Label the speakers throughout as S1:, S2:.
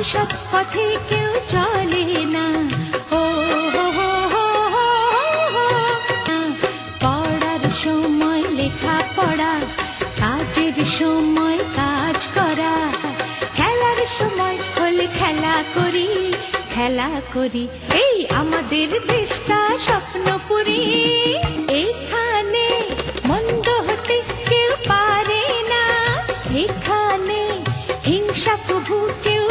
S1: অসৎ পথে কেউ চলে না। ও। পড়ার সময় লেখা পড়া কাজের সময় কাজ করা। খেলার সময় হলে খেলা করি খেলা করি। এই আমাদের দেশটা স্বপ্নপুরী। এখানে মন্দ হতে কেউ পারে না। এখানে হিংসা প্রভু কেউ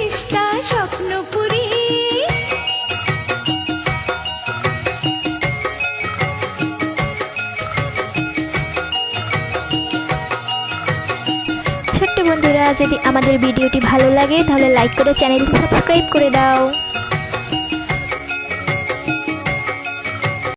S2: বন্ধুরা যদি আমাদের ভিডিওটি ভালো লাগে তাহলে লাইক করে চ্যানেলটি সাবস্ক্রাইব করে দাও।